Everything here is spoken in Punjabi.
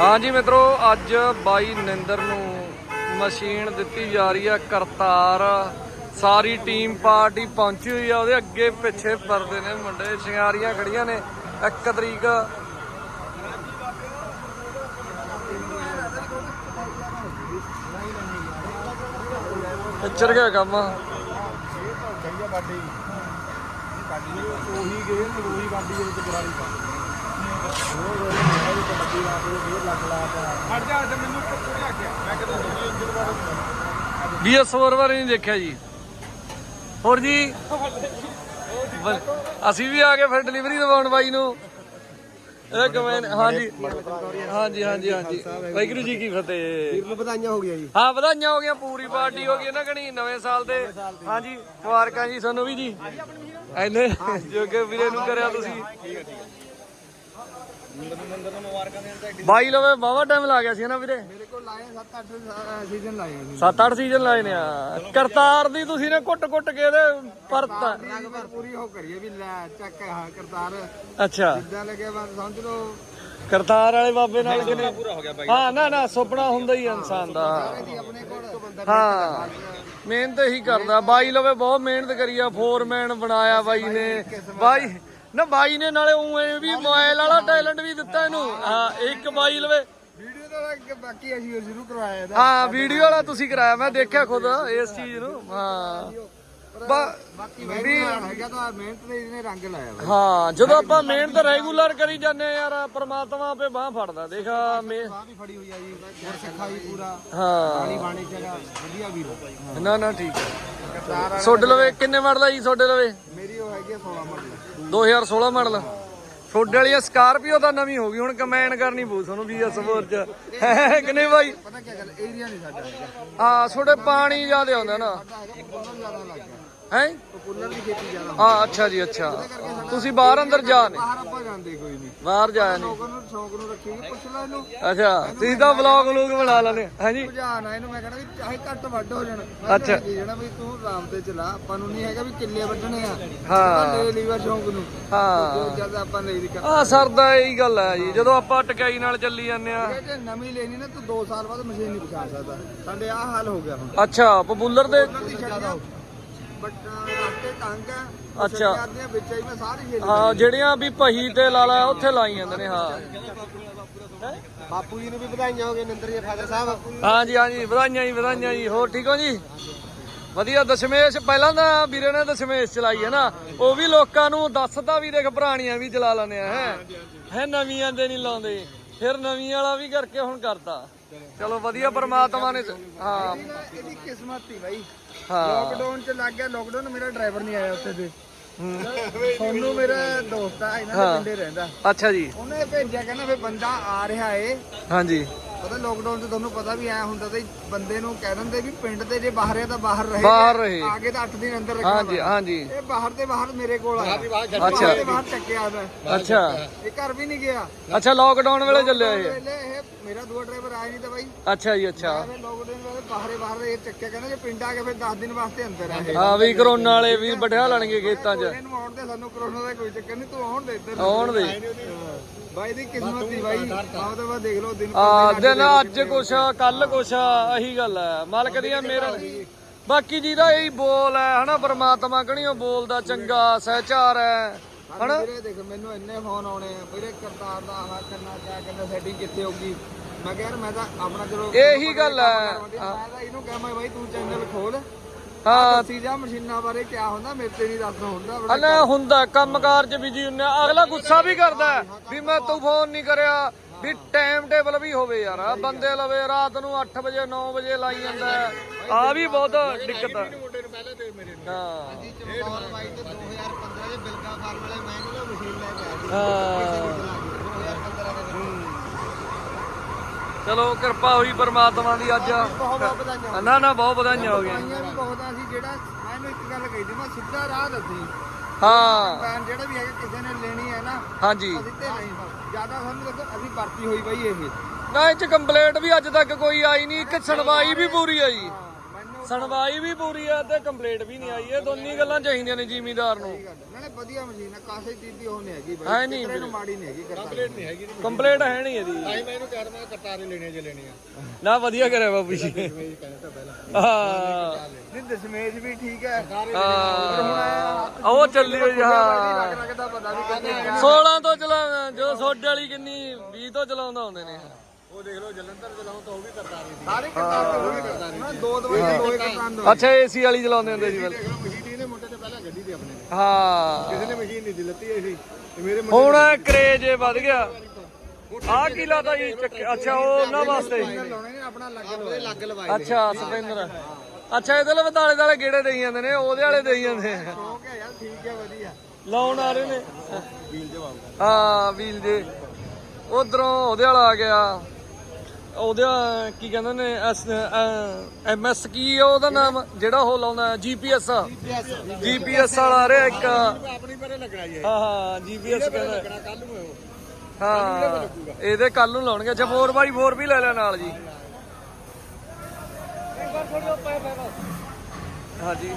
ਹਾਂਜੀ ਮਿੱਤਰੋ, ਅੱਜ ਬਾਈ ਨਿੰਦਰ ਨੂੰ ਮਸ਼ੀਨ ਦਿੱਤੀ ਜਾ ਰਹੀ ਆ ਕਰਤਾਰ। ਸਾਰੀ ਟੀਮ ਪਾਰਟੀ ਪਹੁੰਚੀ ਹੋਈ ਆ, ਉਹਦੇ ਅੱਗੇ ਪਿੱਛੇ ਫਿਰਦੇ ਨੇ ਮੁੰਡੇ, ਸ਼ਿੰਗਾਰੀਆਂ ਖੜੀਆਂ ਨੇ। 1 ਤਰੀਕ ਚੱਲ ਗਿਆ ਕੰਮ। ਉਹੀ ਗਏ ਉਹੀ ਕਾਡੀ ਦੇ ਵਿੱਚ ਗਰਾਰੀ ਪਾ ਹਟ ਜਾ ਤੇ ਮੈਨੂੰ ਉੱਪਰ ਲੱਗ ਗਿਆ ਮੈਂ ਕਿਹਾ ਤੁਸੀਂ ਇੰਜਨ ਬਾਰੇ ਬੀਐਸ ਹੋਰ ਬਾਰੇ ਨਹੀਂ ਦੇਖਿਆ ਜੀ। ਹੋਰ ਜੀ ਅਸੀਂ ਵੀ ਆ ਗਏ ਫਿਰ ਡਿਲੀਵਰੀ ਦਵਾਉਣ ਬਾਈ ਨੂੰ। ਇਹ ਕਮੈਨ ਹਾਂਜੀ। ਹਾਂਜੀ ਹਾਂਜੀ ਹਾਂਜੀ। ਵਾਹਿਗੁਰੂ ਜੀ ਕੀ ਫਤਿਹ। ਵੀਰ ਨੂੰ ਵਧਾਈਆਂ ਹੋ ਗਿਆ ਜੀ। ਹਾਂ ਵਧਾਈਆਂ ਹੋ ਗਈਆਂ ਪੂਰੀ ਪਾਰਟੀ ਹੋ ਗਈ ਨਾ ਕਣੀ ਨਵੇਂ ਸਾਲ ਦੇ। ਹਾਂਜੀ ਮੁਬਾਰਕਾਂ ਜੀ ਸਾਨੂੰ ਵੀ ਜੀ। ਐਨੇ ਜੋ ਕਿ ਵੀਰੇ ਨੂੰ ਕਰਿਆ ਤੁਸੀਂ। ਬਾਈ ਲਵੇ ਬਾਵਾ ਟਾਈਮ ਲਾ ਗਿਆ ਸੀ ਨਾ ਵੀਰੇ। ਮੇਰੇ ਕੋਲ ਲਾਏ 7-8 ਸੀਜ਼ਨ ਲਾਏ ਸੀ 7-8 ਸੀਜ਼ਨ ਲਾਏ ਨੇ ਆ। ਕਰਤਾਰ ਦੀ ਤੁਸੀਂ ਨੇ ਕੁੱਟ ਕੁੱਟ ਕੇ ਇਹਦੇ ਪਰਤ ਲਗਭਗ ਪੂਰੀ ਹੋ ਕਰੀਏ ਵੀ ਲੈ ਚੱਕ ਹਾਂ ਕਰਤਾਰ। ਅੱਛਾ। ਜਿੱਦਾਂ ਲੱਗੇ ਬਸ ਸਮਝ ਲਓ। ਕਰਤਾਰ ਵਾਲੇ ਬਾਬੇ ਨਾਲ ਕਿਨੇ ਪੂਰਾ ਹੋ ਗਿਆ ਬਾਈ ਹਾਂ ਨਾ ਨਾ ਸੁਪਨਾ ਹੁੰਦਾ ਹੀ ਇਨਸਾਨ ਦਾ। ਹਾਂ। ਮਿਹਨਤ ਹੀ ਕਰਦਾ। ਬਾਈ ਲਵੇ ਬਹੁਤ ਮਿਹਨਤ ਕਰੀ ਆ ਫੋਰਮੈਨ ਬਣਾਇਆ ਬਾਈ ਨੇ। ਬਾਈ ਨਾ ਬਾਈ ਨੇ ਨਾਲੇ ਉਵੇਂ ਵੀ ਮੋਬਾਈਲ ਵਾਲਾ ਟੈਲੈਂਟ ਵੀ ਦਿੱਤਾ ਇਹਨੂੰ। ਹਾਂ ਇੱਕ ਬਾਈ ਲਵੇ। ਵੀਡੀਓ ਅੱਗੇ ਬਾਕੀ ਅਸੀਂ ਉਹ ਸ਼ੁਰੂ ਕਰਵਾਇਆ ਹਾਂ ਵੀਡੀਓ ਵਾਲਾ ਤੁਸੀਂ ਕਰਾਇਆ ਮੈਂ ਦੇਖਿਆ ਖੁਦ ਇਸ ਚੀਜ਼ ਨੂੰ। ਹਾਂ। ਬਾ- ਬਾਕੀ ਵੀ ਹੈਗਾ ਤਾਂ ਮਿਹਨਤ ਦੇ ਇਹਨੇ ਰੰਗ ਲਾਇਆ ਵਾ ਹਾਂ ਜਦੋਂ ਆਪਾਂ ਮਿਹਨਤ ਰੈਗੂਲਰ ਕਰੀ ਜਾਂਦੇ ਆ ਯਾਰ ਪ੍ਰਮਾਤਮਾ ਆਪੇ ਬਾਹ ਫੜਦਾ ਦੇਖ ਮੇ ਬਾਹ ਵੀ ਫੜੀ ਹੋਈ ਆ ਜੀ ਗੁਰਸਿੱਖਾ ਵੀ ਪੂਰਾ ਹਾਂ। ਪਾਣੀ ਬਾਣੀ ਜਗਾ ਵਧੀਆ ਵੀਰ ਨਾ ਨਾ ਠੀਕ ਹੈ ਕਰਤਾਰ ਸੋਡੇ ਲਵੇ ਕਿੰਨੇ ਮਾਡਲ ਆ ਜੀ ਸੋਡੇ ਲਵੇ? ਮੇਰੀ ਉਹ ਹੈਗੀ ਆ 16 ਮਾਡਲ 2016 ਮਾਡਲ ਸੋਡੇ ਵਾਲੀ ਸਕਾਰਪੀਓ ਤਾਂ ਨਵੀਂ ਹੋ ਗਈ ਹੁਣ ਕਮੈਨ ਕਰਨੀ ਪਊ ਤੁਹਾਨੂੰ ਵੀ ਹੋਰ ਚ। ਹੈ ਕਿ ਨਹੀਂ ਬਾਈ? ਪਤਾ ਕੀ ਗੱਲ ਏਰੀਆ ਨਹੀਂ ਸਾਡਾ ਹਾਂ ਸੋਡੇ ਪਾਣੀ ਜ਼ਿਆਦਾ ਆਉਂਦਾ ਨਾ। ਹੈ? ਪਪੂਲਰ ਦੀ ਖੇਤੀ ਜ਼ਿਆਦਾ ਹਾਂ ਅੱਛਾ ਜੀ ਅੱਛਾ। ਤੁਸੀਂ ਬਾਹਰ ਅੰਦਰ ਜਾ ਨੇ ਬਾਹਰ ਆਪਾਂ ਜਾਂਦੇ ਕੋਈ ਨਹੀਂ। ਬਾਹਰ ਜਾਇਆ ਨਹੀਂ। ਲੋਕਾਂ ਨੂੰ ਸ਼ੌਕ ਨੂੰ ਰੱਖੀਏ ਪੁੱਛ ਲੈ ਇਹਨੂੰ। ਅੱਛਾ ਤੁਸੀਂ ਤਾਂ ਵਲੌਗ ਲੋਗ ਬਣਾ ਲੈਣੇ ਹਾਂਜੀ ਭਜਾਣਾ ਇਹਨੂੰ ਮੈਂ ਕਹਿੰਦਾ ਵੀ ਚਾਹੇ ਘੱਟ ਵੱਡ ਹੋ ਜਾਣ। ਅੱਛਾ। ਜਣਾ ਵੀ ਤੂੰ ਆਰਾਮ ਤੇ ਚਲਾ ਆਪਾਂ ਨੂੰ ਨਹੀਂ ਹੈਗਾ ਵੀ ਕਿੱਲੇ ਵੱਢਣੇ ਆ। ਹਾਂ। ਲੈ ਲੀਵਰ ਸ਼ੌਕ ਨੂੰ। ਹਾਂ। ਜੋ ਜਦ ਆਪਾਂ ਲਈ ਦੀ ਆ ਸਰਦਾ ਇਹੀ ਗੱਲ ਹੈ ਜੀ ਜਦੋਂ ਆਪਾਂ ਟਕਾਈ ਨਾਲ ਚੱਲੀ ਜਾਂਦੇ ਆ ਜੇ ਨਵੀਂ ਲੈਣੀ ਨਾ ਤੂੰ 2 ਸਾਲ ਬਾਅਦ ਮਸ਼ੀਨ ਨਹੀਂ ਪਛਾਣ ਸਕਦਾ। ਸਾਡੇ ਆਹ ਹਾਲ ਹੋ ਗਿਆ ਹੁਣ। ਅੱਛਾ ਪਪੂਲਰ ਦੇ ਬਟ ਰਸਤੇ ਤੰਗ ਆ। ਅੱਛਾ। ਦੀਆਂ ਵਿੱਚ ਹੀ ਮੈਂ ਸਾਰੀ ਛੇੜ ਹਾਂ ਜਿਹੜੀਆਂ ਵੀ ਪਹੀ ਤੇ ਲਾ ਲਾ ਉੱਥੇ ਲਾਈ ਜਾਂਦੇ ਨੇ ਹਾਂ। ਬਾਪੂ ਜੀ ਨੂੰ ਵੀ ਵਧਾਈਆਂ ਹੋ ਗਏ ਨਿੰਦਰ ਜੀ ਫਾਦਰ ਸਾਹਿਬ। ਹਾਂਜੀ ਹਾਂਜੀ ਵਧਾਈਆਂ ਜੀ ਵਧਾਈਆਂ ਜੀ। ਹੋਰ ਠੀਕ ਹੋ ਜੀ? ਵਧੀਆ ਦਸ਼ਮੇਸ਼ ਪਹਿਲਾਂ ਤਾਂ ਵੀਰੇ ਨੇ ਦਸ਼ਮੇਸ਼ ਚਲਾਈ ਹੈ ਨਾ। ਉਹ ਵੀ ਲੋਕਾਂ ਨੂੰ ਦੱਸਦਾ ਵੀ ਦੇਖ ਪੁਰਾਣੀਆਂ ਵੀ ਚਲਾ ਲੈਂਦੇ ਆ ਹੈ। ਹੈ ਨਵੀਆਂ ਦੇ ਨਹੀਂ ਲਾਉਂਦੇ। ਫਿਰ ਨਵੀਂ ਵਾਲਾ ਵੀ ਕਰਕੇ ਹੁਣ ਕਰਤਾ। ਚਲੋ ਵਧੀਆ ਪਰਮਾਤਮਾ ਨੇ ਹਾਂ। ਇਹਦੀ ਨਾ ਇਹਦੀ ਕਿਸਮਤ ਹੀ ਬਾਈ। ਹਾਂ। ਲੋਕਡਾਊਨ ਚ ਲੱਗ ਗਿਆ। ਲੋਕਡਾਊਨ ਮੇਰਾ ਡਰਾਈਵਰ ਨਹੀਂ ਆਇਆ ਉੱਥੇ ਤੇ। ਸੋਨੂੰ ਮੇਰਾ ਦੋਸਤ ਆ ਇਹਨਾਂ ਦੇ ਪਿੰਡੇ ਰਹਿੰਦਾ। ਅੱਛਾ ਜੀ। ਉਹਨੇ ਭੇਜਿਆ ਕਹਿੰਦਾ ਫੇ ਬੰਦਾ ਆ ਰਿਹਾ ਏ। ਹਾਂਜੀ। ਪਤਾ ਲੋਕਡਾਊਨ ਚ ਤੁਹਾਨੂੰ ਪਤਾ ਵੀ ਐ ਹੁੰਦਾ ਤੇ ਬੰਦੇ ਨੂੰ ਕਹਿ ਦਿੰਦੇ ਵੀ ਪਿੰਡ ਤੇ ਜੇ ਬਾਹਰ ਹੈ ਤਾਂ ਬਾਹਰ ਰਹੇ। ਬਾਹਰ ਰਹੇ। ਆਗੇ ਤਾਂ 8 ਦਿਨ ਅੰਦਰ ਰੱਖਣਾ ਹਾਂਜੀ ਹਾਂਜੀ। ਇਹ ਬਾਹਰ ਤੇ ਬਾਹਰ ਮੇਰੇ ਕੋਲ ਆਇਆ ਅੱਛਾ। ਬਾਹਰ ਤੇ ਬਾਹਰ ਚੱਕਿਆ ਮੈਂ। ਅੱਛਾ। ਇਹ ਘਰ ਵੀ ਨਹੀਂ ਗਿਆ। ਅੱਛਾ ਲੋਕਡਾਊਨ ਵੇਲੇ ਚੱਲਿਆ ਇਹ? ਵੇਲੇ ਇਹ ਮੇਰਾ ਦੂਆ ਡਰਾਈਵਰ ਆਇਆ ਨਹੀਂ ਤਾਂ ਬਾਈ। ਅੱਛਾ ਜੀ ਅੱਛਾ। ਮੈਂ ਲੋਕਡਾਊਨ ਵੇਲੇ ਬਾਹਰੇ ਬਾਹਰ ਇਹ ਚੱਕਿਆ ਕਹਿੰਦਾ ਜੇ ਪਿੰਡ ਆ ਕੇ ਫਿਰ 10 ਦਿਨ ਵਾਸਤੇ ਅੰਦਰ ਆ। ਇਹ ਹਾਂ ਵੀ ਕਰੋਨਾ ਵਾਲੇ ਵੀ ਬਿਠਾ ਲੈਣਗੇ ਖੇਤਾਂ 'ਚ। ਇਹਨੂੰ ਆਉਣ ਦੇ ਸਾਨੂੰ ਕਰੋਨਾ ਦਾ ਕੋਈ ਚੱਕਰ ਨਹੀਂ ਤੂੰ ਆਉਣ ਦੇ ਇੱਧਰ। ਆਉਣ ਦੇ। ਬਾਈ ਦੀ ਕਿਸਮਤ ਦੀ ਬਾਈ। ਆਹ ਤਾਂ ਬਾਅਦ ਦੇਖ ਲਓ ਦਿਨ ਆ ਦਿਨ ਅੱਜ ਕੁਛ ਕੱਲ ਕੁਛ ਇਹੀ ਗੱਲ ਹੈ। ਮਾਲਕ ਦੀਆਂ ਮੇਰਾ ਬਾਕੀ ਜਿਹਦਾ ਇਹੀ ਬੋਲ ਹੈ ਹਨਾ ਪ੍ਰਮਾਤਮਾ ਕਣੀਓ ਬੋਲਦਾ ਚੰਗਾ ਸਹਿਚਾਰ ਹੈ ਹਨਾ? ਵੀਰੇ ਦੇਖ ਮੈਨੂੰ ਇੰਨੇ ਫੋਨ ਆਉਣੇ ਆ। ਵੀਰੇ ਕਰਤਾਰ ਦਾ ਆਹ ਕਰਨਾ ਕਿਆ ਕਰਨਾ ਸੈਟਿੰਗ ਕਿੱਥੇ ਹੋਊਗੀ? ਮੈਂ ਕਿਹਾ ਯਾਰ ਮੈਂ ਤਾਂ ਆਪਣਾ ਚਲੋ ਇਹੀ ਗੱਲ ਹੈ। ਮੈਂ ਤਾਂ ਇਹਨੂੰ ਕਿਹਾ ਮੈਂ ਬਾਈ ਤੂੰ ਚੈਨਲ ਖੋਲ। ਹਾਂ। ਦੱਸੀ ਜਾ ਮਸ਼ੀਨਾਂ ਬਾਰੇ ਕਿਆ ਹੁੰਦਾ ਮੇਰੇ ਤੇ ਨਹੀਂ ਦੱਸ ਹੁੰਦਾ ਅਲੇ ਹੁੰਦਾ ਕੰਮਕਾਰ 'ਚ ਬਿਜ਼ੀ ਹੁੰਨੇ। ਅਗਲਾ ਗੁੱਸਾ ਵੀ ਕਰਦਾ ਹੈ ਵੀ ਮੈਂ ਤੂੰ ਫੋਨ ਨਹੀਂ ਕਰਿਆ। ਵੀ ਟਾਈਮ ਟੇਬਲ ਵੀ ਹੋਵੇ ਯਾਰ। ਬੰਦੇ ਲਵੇ ਰਾਤ ਨੂੰ 8 ਵਜੇ 9 ਵਜੇ ਲਾਈ ਜਾਂਦਾ ਆ ਵੀ ਬਹੁਤ ਦਿੱਕਤ ਹੈ। ਹਾਂ ਚਮਕੌਰ ਬਾਈ ਤੇ 2015 ਦੇ ਬਿਲਗਾ ਫਾਰਮ ਵਾਲੇ ਮੈਂ ਇਹਨੂੰ ਮਸ਼ੀਨ ਲੈ ਕੇ ਆਇਆ ਹਾਂ। 2015 ਦੇ ਚਲੋ ਕਿਰਪਾ ਹੋਈ ਪਰਮਾਤਮਾ ਦੀ ਅੱਜ। ਨਾ ਨਾ ਬਹੁਤ ਵਧਾਈਆਂ ਹੋ ਗਈਆਂ। ਵੀ ਬਹੁਤ ਆ। ਸੀ ਜਿਹੜਾ ਮੈਂ ਇੱਕ ਗੱਲ ਕਹੀ ਸੀ ਮੈਂ ਸਿੱਧਾ ਰਾਹ ਦੱਸੀ। ਹਾਂ। ਪੈਨ ਜਿਹੜਾ ਵੀ ਹੈਗਾ ਕਿਸੇ ਨੇ ਲੈਣੀ ਹੈ ਨਾ ਹਾਂਜੀ। ਅਸੀਂ ਤੇ ਨਹੀਂ। ਜ਼ਿਆਦਾ ਸਾਨੂੰ ਦੇਖੋ ਅਸੀਂ ਵਰਤੀ ਹੋਈ ਬਈ ਇਹ। ਨਾ ਇਹ ਚ ਕੰਪਲੇਂਟ ਵੀ ਅੱਜ ਤੱਕ ਕੋਈ ਆਈ ਨਹੀਂ ਇੱਕ ਸੁਣਵਾਈ ਵੀ ਪੂਰੀ ਆਈ। ਸੁਣਵਾਈ ਵੀ ਪੂਰੀ ਆ ਤੇ ਕੰਪਲੀਟ ਵੀ ਨਹੀਂ ਆਈ। ਇਹ ਦੋਨੀ ਗੱਲਾਂ ਚਾਹੀਦੀਆਂ ਨੇ ਜ਼ਿਮੀਦਾਰ ਨੂੰ। ਨਾਲੇ ਵਧੀਆ ਮਸ਼ੀਨ ਹੈ ਕਾਸੇ ਚੀਜ਼ ਦੀ ਉਹ ਨਹੀਂ ਹੈਗੀ ਹੈ ਨਹੀਂ ਇਹਨੂੰ ਮਾੜੀ ਨਹੀਂ ਹੈਗੀ ਕੰਪਲੀਟ ਨਹੀਂ। ਹੈਗੀ। ਕੰਪਲੀਟ ਹੈ ਨਹੀਂ ਇਹਦੀ। ਮੈਂ ਇਹਨੂੰ ਕਹਿ ਰਿਹਾ ਕਰਤਾਰੇ ਲੈਣੇ ਜੇ ਲੈਣੇ ਆ ਨਾ ਵਧੀਆ ਕਰਿਆ ਬਾਬੂ ਜੀ। ਹਾਂ। ਨਹੀਂ ਦਸ਼ਮੇਸ਼ ਵੀ ਠੀਕ ਹੈ। ਹਾਂ ਉਹ ਚੱਲੀ ਹੋਈ ਹਾਂ ਲੱਗ ਲੱਗਦਾ ਪਤਾ ਨਹੀਂ ਕਿੱਥੇ 16 ਤੋਂ ਚਲਾ ਜੋ ਸੋਡੇ ਵਾਲੀ ਕਿੰਨੀ 20 ਤੋਂ ਚਲਾਉਂਦਾ ਹੁੰਦੇ ਨੇ। ਉਹ ਦੇਖ ਲਓ ਜਲੰਧਰ ਚਲਾਉਂ ਤਾਂ ਉਹ ਵੀ ਕਰਤਾਰੇ ਸੀ। ਸਾਰੇ ਕਰਤਾਰੇ ਉਹ ਵੀ ਕਰਤਾਰੇ ਉਹਨਾਂ ਦੋ ਦਵਾਈ ਦੋ ਇੱਕ ਕੰਨ ਅੱਛਾ ਏਸੀ ਵਾਲੀ ਚਲਾਉਂਦੇ ਹੁੰਦੇ ਸੀ ਪਹਿਲਾਂ। ਦੇਖ ਲਓ ਮਸ਼ੀਨ ਇਹਨੇ ਮੁੰਡੇ ਤੇ ਪਹਿਲਾਂ ਗੱਡੀ ਤੇ ਆਪਣੇ ਨੇ ਹਾਂ। ਕਿਸੇ ਨੇ ਮਸ਼ੀਨ ਨਹੀਂ ਦਿੱਤੀ ਐ ਸੀ ਤੇ ਮੇਰੇ ਮੁੰਡੇ ਹੁਣ ਕਰੇਜ ਵੱਧ ਗਿਆ। ਆਹ ਕੀ ਲਾਤਾ ਜੀ? ਚੱਕ- ਅੱਛਾ ਉਹ ਉਹਨਾਂ ਵਾਸਤੇ। ਲਾਉਣੇ ਨੇ ਆਪਣਾ ਲੱਗ ਲਵਾਏ ਲੱਗ ਲਵਾਏ ਅੱਛਾ ਸਪਿੰਦਰ ਅੱਛਾ ਇਹਦੇ ਲਈ ਦਾਲੇ ਦਾਲੇ ਗੇੜੇ ਦੇਈ ਜਾਂਦੇ ਨੇ ਉਹਦੇ ਵਾਲੇ ਦੇਈ ਜਾਂਦੇ ਆ। ਸ਼ੌਕ ਹੈ ਯਾਰ ਠੀਕ ਹੈ ਵਧੀਆ। ਲਾਉਣ ਆ ਰਹੇ ਨੇ। ਵੀਲ ਜਵਾਬ। ਹਾਂ ਵੀਲ ਦੇ ਉਧਰੋਂ ਉਹਦੇ ਵਾਲਾ ਆ ਗਿਆ। ਉਹਦੇ ਕੀ ਕਹਿੰਦੇ ਨੇ ਐਮਐਸ ਕੀ ਆ ਉਹਦਾ ਨਾਮ? ਜਿਹੜਾ ਉਹ ਲਾਉਂਦਾ ਜੀਪੀਐਸ ਜੀਪੀਐਸ ਵਾਲਾ ਆ। ਰਿਹਾ ਇੱਕ। ਆਪਣੀ ਪਰੇ ਲੱਗਣਾ ਜੀ ਹਾਂ ਹਾਂ ਜੀਪੀਐਸ ਕਹਿੰਦਾ। ਕੱਲ ਨੂੰ ਉਹ ਹਾਂ ਇਹਦੇ ਕੱਲ ਨੂੰ ਲਾਉਣਗੇ। ਅੱਛਾ 4x4 ਵੀ ਲੈ ਲਿਆ ਨਾਲ ਜੀ। ਹਾਂਜੀ।